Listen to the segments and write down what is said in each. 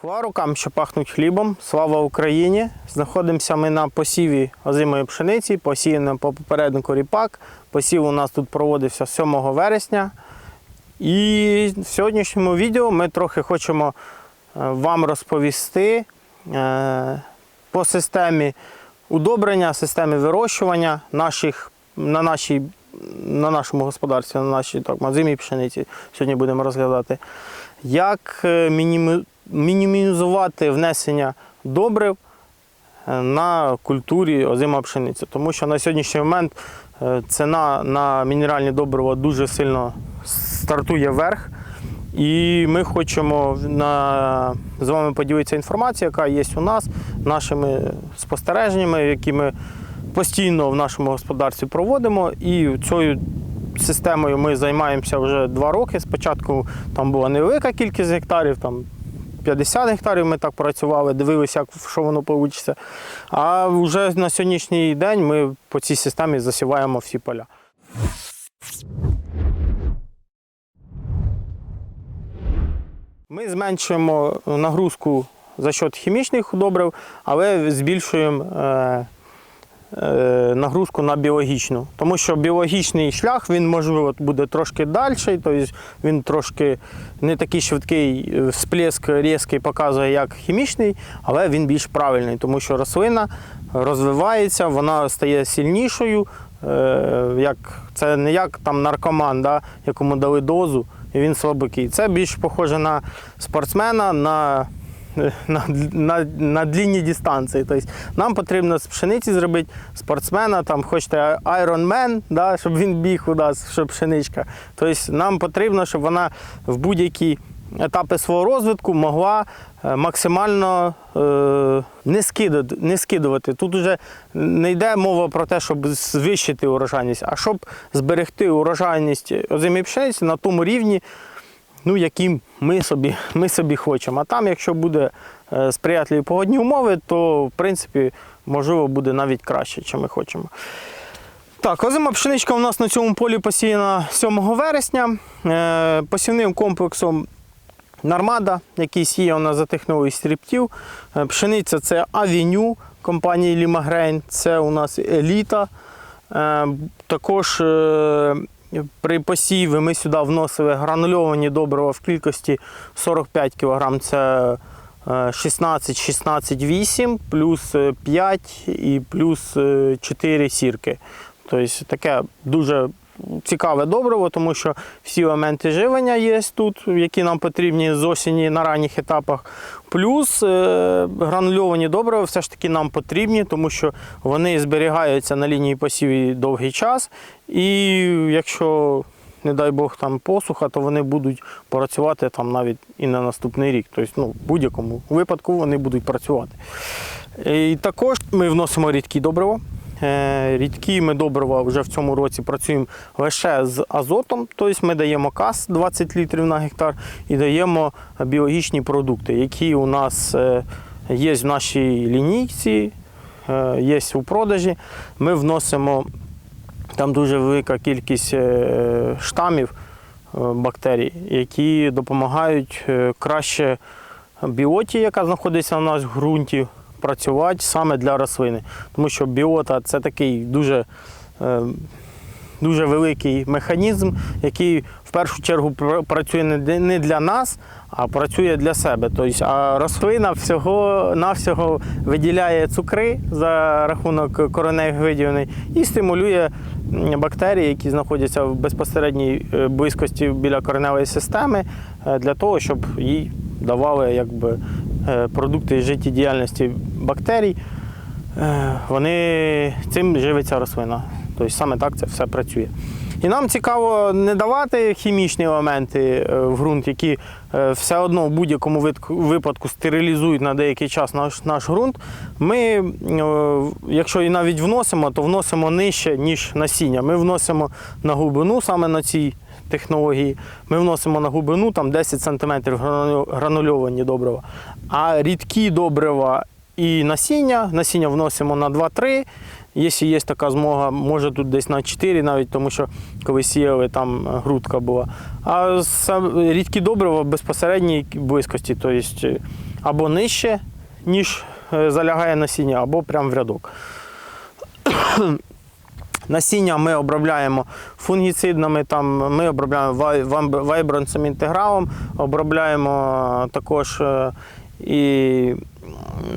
Хва рукам, що пахнуть хлібом. Слава Україні! Знаходимося ми на посіві озимої пшениці, посіяно по попереднику ріпак. Посів у нас тут проводився 7 вересня. І в сьогоднішньому відео ми трохи хочемо е, вам розповісти е, по системі удобрення, системі вирощування наших, на, нашій, на нашому господарстві, на нашій так, озимій пшениці. Сьогодні будемо розглядати, як е, мінімі- мінімізувати внесення добрив е, на культурі озима пшениця. Тому що на сьогоднішній момент е, ціна на мінеральні добрива дуже сильно стартує вверх. І ми хочемо на, з вами поділитися інформацією, яка є у нас, нашими спостереженнями, які ми постійно в нашому господарстві проводимо. І цією системою ми займаємося вже два роки. Спочатку там була невелика кількість гектарів, там 50 гектарів ми так працювали, дивилися, як, що воно вийде. А вже на сьогоднішній день ми по цій системі засіваємо всі поля. Ми зменшуємо нагрузку за счет хімічних добрив, але збільшуємо е, нагрузку на біологічну. Тому що біологічний шлях він можливо буде трошки далі, тобто він трошки не такий швидкий е, всплеск різкий показує, як хімічний, але він більш правильний, тому що рослина розвивається, вона стає сильнішою. Е, як, це не як там наркоман, да, якому дали дозу, і він слабкий. Це більш похоже на спортсмена, на, на, на, на длінні дистанції. Тобто нам потрібно з пшениці зробити спортсмена, там хочете Man, да, щоб він біг у нас, щоб пшеничка. Тобто нам потрібно, щоб вона в будь-які етапи свого розвитку могла е, максимально е, не, скидати, не скидувати. Тут вже не йде мова про те, щоб звищити урожайність, а щоб зберегти урожайність озимої пшениці на тому рівні, ну, яким ми собі, ми собі хочемо. А там, якщо буде е, сприятливі погодні умови, то в принципі можливо буде навіть краще, ніж ми хочемо. Так, озима пшеничка у нас на цьому полі посіяна 7 вересня. Е, Посівним комплексом Нармада, який сіє у нас за технологією стріптів. Е, Пшениця це Авеню компанії Лімагрейн, це у нас еліта. Також при посіві ми сюди вносили гранульовані добрива в кількості 45 кг. Це е, 16, 16, 8, плюс е, 5 і плюс е, 4 сірки. Тобто таке дуже цікаве добриво, тому що всі елементи живлення є тут, які нам потрібні з осені на ранніх етапах. Плюс е, гранульовані добрива все ж таки нам потрібні, тому що вони зберігаються на лінії посіві довгий час. І якщо, не дай Бог, там посуха, то вони будуть працювати там навіть і на наступний рік. Тобто, ну, в будь-якому випадку вони будуть працювати. І також ми вносимо рідкі добрива. Е, Рідкі ми добрива вже в цьому році працюємо лише з азотом, тобто ми даємо кас 20 літрів на гектар і даємо біологічні продукти, які у нас е, є в нашій лінійці, е, є у продажі. Ми вносимо там дуже велика кількість штамів бактерій, які допомагають краще біоті, яка знаходиться у нас в ґрунті, працювати саме для рослини. Тому що біота це такий дуже, е, дуже великий механізм, який в першу чергу працює не для- нас, а працює для себе. Тобто, а рослина всього навсього виділяє цукри за рахунок кореневих виділень і стимулює бактерії, які знаходяться в безпосередній е, близькості біля кореневої системи, е, для того, щоб їй давали якби, продукти життєдіяльності бактерій. Е, Вони цим живиться рослина. Тобто саме так це все працює. І нам цікаво не давати хімічні елементи е, в ґрунт, які е, все одно в будь-якому випадку стерилізують на деякий час наш, наш ґрунт. Ми, е, якщо і навіть вносимо, то вносимо нижче, ніж насіння. Ми вносимо на глибину саме на цій технології. Ми вносимо на глибину там 10 см гранульовані добрива. А рідкі добрива і насіння, насіння вносимо на 2-3. Якщо є така змога, може тут десь на 4 навіть, тому що коли сіяли, там е, грудка була. А рідкі добрива в безпосередній близькості, тобто або нижче, ніж е, залягає насіння, або прямо в рядок. Насіння ми обробляємо фунгіцидними, там ми обробляємо вай- вайбронцем інтегралом, обробляємо також е, і,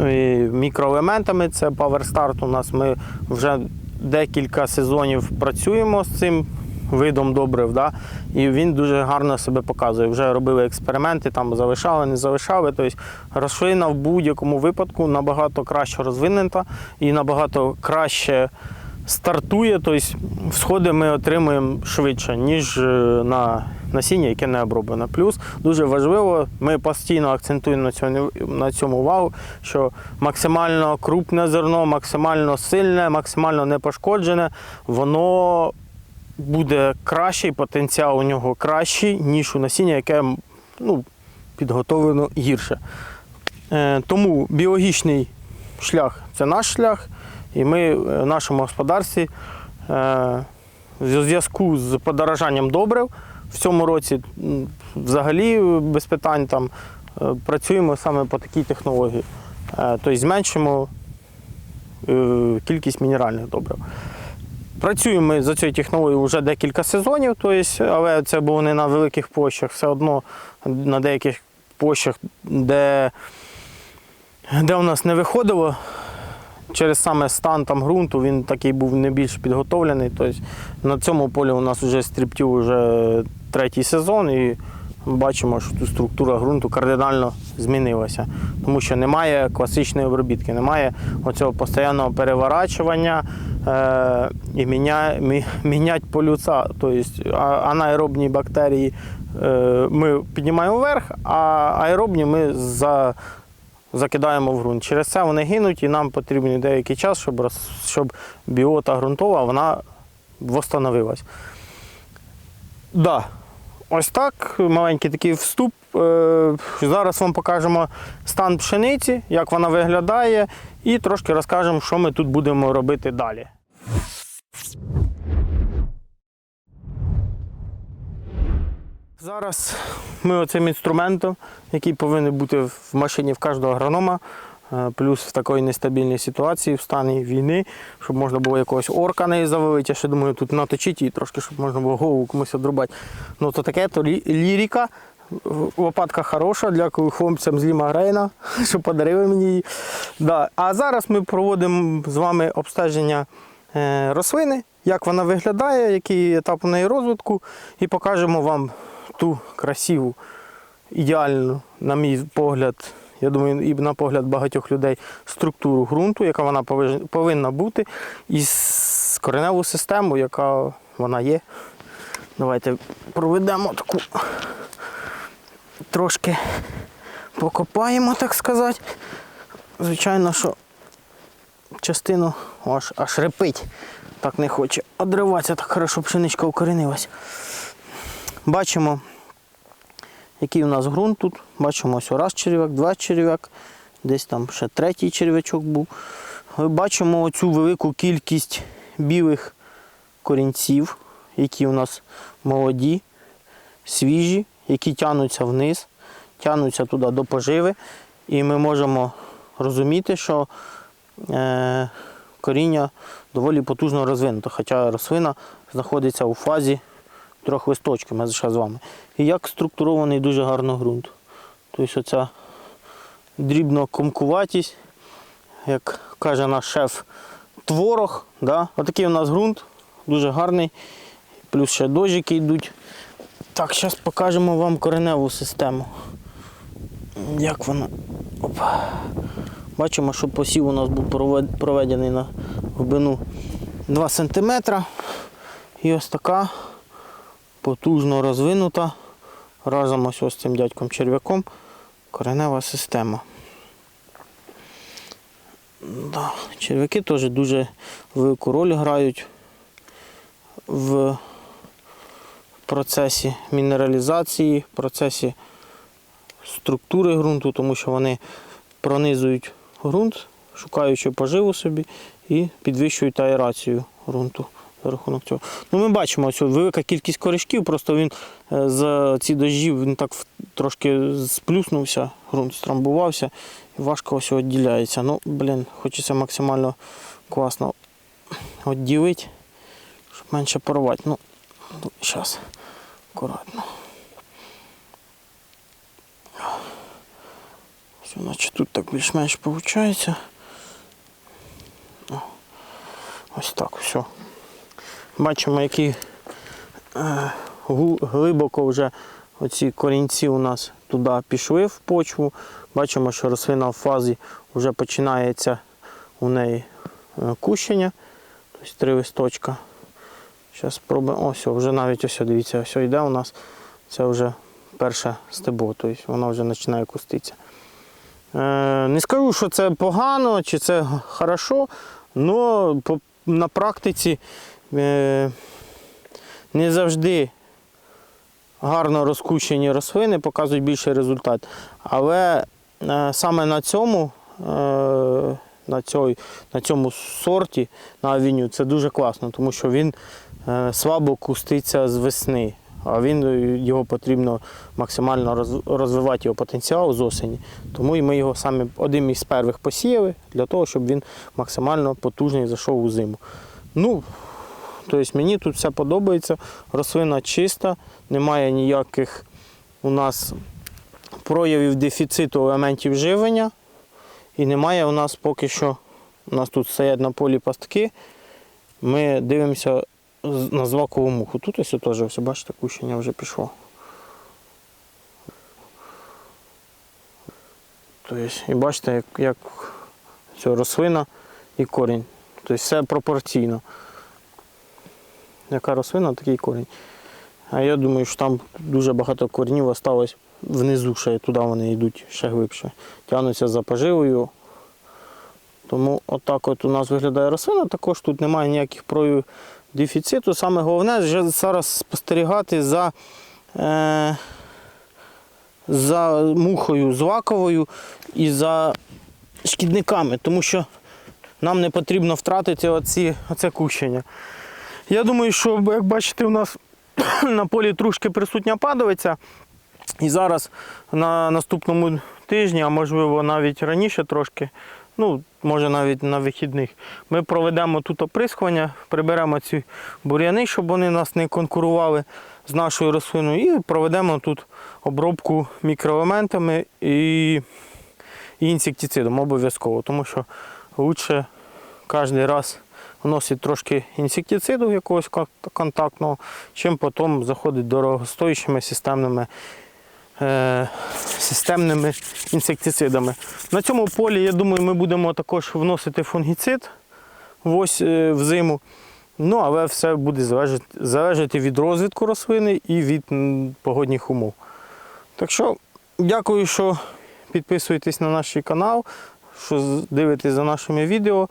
і мікроелементами. Це Power Start. У нас ми вже декілька сезонів працюємо з цим видом добрив, да? і він дуже гарно себе показує. Вже робили експерименти, там залишали, не залишали. Тобто рослина в будь-якому випадку набагато краще розвинена і набагато краще стартує, тобто всходи ми отримуємо швидше, ніж е, на насіння, яке не оброблене. Плюс дуже важливо, ми постійно акцентуємо на цьому, на цьому увагу, що максимально крупне зерно, максимально сильне, максимально непошкоджене, воно буде кращий, потенціал у нього кращий, ніж у насіння, яке ну, підготовлено гірше. Е, тому біологічний шлях це наш шлях, і ми е, в нашому господарстві е, в зв'язку з подорожанням добрив в цьому році взагалі без питань там е, працюємо саме по такій технології. Е, Тобто зменшимо е, кількість мінеральних добрив. Працюємо за цією технологією вже декілька сезонів, але це було не на великих площах, все одно на деяких площах, де, де у нас не виходило. Через саме стан там ґрунту він такий був не більш підготовлений. Тобто на цьому полі у нас вже стріптів вже третій сезон, і бачимо, що тут структура ґрунту кардинально змінилася, тому що немає класичної обробітки, немає оцього постійного переворачування е, і міня, мі, мінять полюса. Тобто анаеробні бактерії е, ми піднімаємо вверх, а аеробні ми за, закидаємо в ґрунт. Через це вони гинуть, і нам потрібен деякий час, щоб, щоб біота ґрунтова вона восстановилась. Да. Ось так, маленький такий вступ. Е, Зараз вам покажемо стан пшениці, як вона виглядає, і трошки розкажемо, що ми тут будемо робити далі. Зараз ми оцим інструментом, який повинен бути в машині в кожного агронома, е, плюс в такій нестабільній ситуації, в стані війни, щоб можна було якогось орка неї завалити. Я ще думаю, тут наточити її трошки, щоб можна було голову комусь одрубати. Ну то таке, то лі- лірика. Лопатка хороша, дякую хлопцям з Лімагрейна, що подарили мені її. Да. А зараз ми проводимо з вами обстеження е, рослини, як вона виглядає, який етап у неї розвитку, і покажемо вам ту красиву, ідеальну, на мій погляд, я думаю, і на погляд багатьох людей, структуру ґрунту, яка вона повинна бути, і кореневу систему, яка вона є. Давайте проведемо таку трошки покопаємо, так сказати. Звичайно, що частину аж, аж репить. Так не хоче одриватися, так хорошо пшеничка укоренилась. Бачимо, який у нас ґрунт тут. Бачимо ось раз черв'як, два черв'як, десь там ще третій черв'ячок був. Ми бачимо оцю велику кількість білих корінців, які у нас молоді, свіжі, які тягнуться вниз, тягнуться туди до поживи. І ми можемо розуміти, що е, коріння доволі потужно розвинуто, хоча рослина знаходиться у фазі трьох листочків, ми з вами. І як структурований дуже гарно ґрунт. Тобто оця дрібно комкуватість, як каже наш шеф, творог. Да? Отакий у нас ґрунт, дуже гарний. Плюс ще дожики йдуть. Так, зараз покажемо вам кореневу систему. Як вона. Оп. Бачимо, що посів у нас був проведений на глибину 2 см. І ось така потужно розвинута разом ось ось цим дядьком черв'яком коренева система. Да. Черв'яки теж дуже велику роль грають в процесі мінералізації, в процесі структури ґрунту, тому що вони пронизують ґрунт, шукаючи поживу собі і підвищують аерацію ґрунту. За рахунок цього. Ну, ми бачимо, ось велика кількість корішків, просто він е, за ці дощі він так трошки сплюснувся, ґрунт страмбувався і важко ось відділяється. Ну, блін, хочеться максимально класно відділити, щоб менше порвати. Ну, зараз, акуратно. Все, значить тут так більш-менш виходить. Ось так, все. Бачимо, які е, глибоко вже оці корінці у нас туди пішли в почву. Бачимо, що рослина в фазі вже починається у неї е, кущення. Тобто три листочка. Зараз спробуємо. Ось, вже навіть ось, дивіться, ось йде у нас. Це вже перше стебло, тобто воно вже починає куститися. Е, Не скажу, що це погано чи це хорошо, але на практиці не завжди гарно розкущені рослини показують більший результат. Але е, саме на цьому, е, на, цій, на цьому сорті, на авеню, це дуже класно, тому що він е, слабо куститься з весни. А він е, його потрібно максимально розвивати його потенціал з осені. Тому і ми його саме одним із перших посіяли для того, щоб він максимально потужний зайшов у зиму. Ну, тобто мені тут все подобається. Рослина чиста, немає ніяких у нас проявів дефіциту елементів живлення. І немає у нас поки що, у нас тут стоять на полі пастки. Ми дивимося на злакову муху. Тут ось теж, ось, бачите, кущення вже пішло. Тобто, і бачите, як, як ця рослина і корінь. Тобто все пропорційно. Яка рослина, такий корінь. А я думаю, що там дуже багато коренів залишилось внизу, ще туди вони йдуть ще глибше. Тягнуться за поживою. Тому отак от у нас виглядає рослина. Також тут немає ніяких проявів дефіциту. Саме головне вже зараз спостерігати за, е, за мухою злаковою і за шкідниками, тому що нам не потрібно втратити оці, оце кущення. Я думаю, що, як бачите, у нас на полі трошки присутня падовиця. І зараз на наступному тижні, а можливо навіть раніше трошки, ну, може навіть на вихідних, ми проведемо тут оприскування, приберемо ці бур'яни, щоб вони нас не конкурували з нашою рослиною, і проведемо тут обробку мікроелементами і інсектицидом обов'язково, тому що краще кожен раз вносить трошки інсектициду якогось контактного, чим потім заходить дорогостоящими системними, е, системними інсектицидами. На цьому полі, я думаю, ми будемо також вносити фунгіцид ось е, в зиму. Ну, але все буде залежати, залежати від розвитку рослини і від погодних умов. Так що, дякую, що підписуєтесь на наш канал, що дивитесь за нашими відео.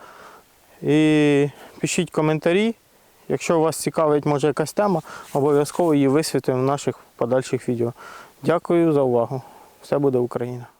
І пишіть коментарі. Якщо вас цікавить, може якась тема, обов'язково її висвітлимо в наших подальших відео. Дякую за увагу. Все буде Україна!